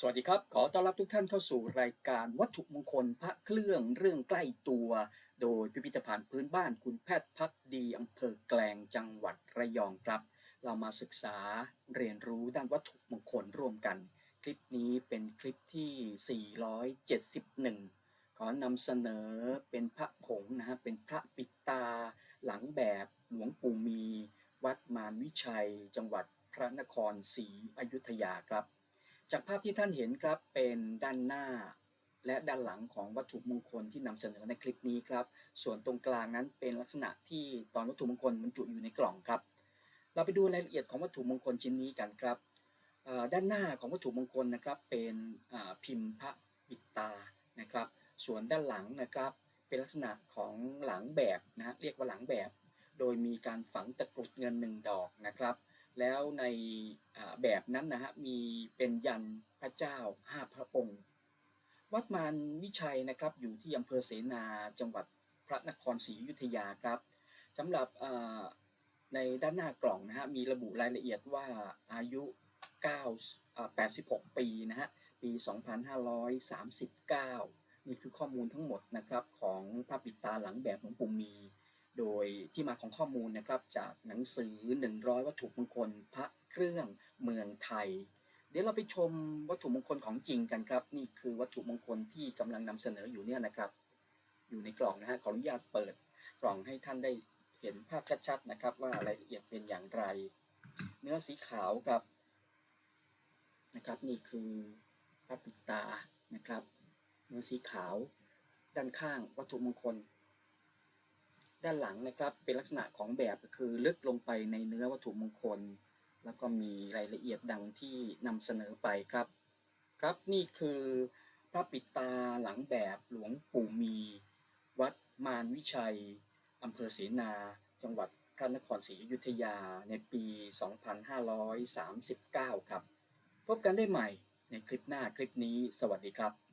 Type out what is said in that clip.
สวัสดีครับ ขอต้อนรับทุกท่านเข้าสู่รายการวัตถุมงคลพระเครื่องเรื่องใกล้ตัว โดยพิพิธภัณฑ์พื้นบ้านคุณแพทย์พักดีอำเภอแกลงจังหวัดระยองครับ เรามาศึกษาเรียนรู้ด้านวัตถุมงคลร่วมกัน คลิปนี้เป็นคลิปที่ 471 ขอนำเสนอเป็นพระผงนะฮะเป็นพระปิดตา หลังแบบหลวงปู่มี วัดมารวิชัย จังหวัดพระนครศรีอยุธยาครับ จากภาพที่ท่านเห็นครับเป็นด้านหน้า และด้านหลังของวัตถุมงคลที่นำเสนอในคลิปนี้ครับ ส่วนตรงกลางนั้นเป็นลักษณะที่ตอนวัตถุมงคลบรรจุอยู่ในกล่องครับ เราไปดูรายละเอียดของวัตถุมงคลชิ้นนี้กันครับด้านหน้าของวัตถุมงคลนะครับเป็นพิมพ์พระปิดตานะครับ ส่วนด้านหลังนะครับเป็นลักษณะของหลังแบบนะฮะเรียกว่าหลังแบบ โดยมีการฝังตะกรุดเงินหนึ่งดอกนะครับ แล้วในแบบนั้นนะฮะมีเป็นยันพระเจ้าห้าพระองค์วัดมารวิชัยนะครับอยู่ที่อำเภอเสนาจังหวัดพระนครศรีอยุธยาครับสำหรับในด้านหน้ากล่องนะฮะมีระบุรายละเอียดว่าอายุ 9 86 ปีนะฮะปี 2539 นี่คือข้อมูลทั้งหมดนะครับของพระปิตาหลังแบบหลวงปู่มี โดยที่มาของข้อมูลนะครับจากหนังสือ 100 วัตถุมงคล พระเครื่องเมืองไทย เดี๋ยวเราไปชมวัตถุมงคลของจริงกันครับ นี่คือวัตถุมงคลที่กำลังนำเสนออยู่เนี่ยนะครับ อยู่ในกล่องนะฮะขออนุญาตเปิดกล่องให้ท่านได้เห็นภาพชัดๆนะครับ ว่ารายละเอียดเป็นอย่างไร เนื้อสีขาวครับนะครับ นี่คือพระปิตานะครับ เนื้อสีขาวด้านข้างวัตถุมงคล ด้านหลังนะครับเป็นลักษณะของแบบก็คือลึกลงไปในเนื้อวัตถุมงคล แล้วก็มีรายละเอียดดังที่นำเสนอไปครับ ครับนี่คือพระปิตาหลังแบบหลวงปู่มี วัดมารวิชัยอำเภอเสนา จังหวัดพระนครศรีอยุธยาในปี 2539 ครับ พบกันได้ใหม่ในคลิปหน้าคลิปนี้ สวัสดีครับ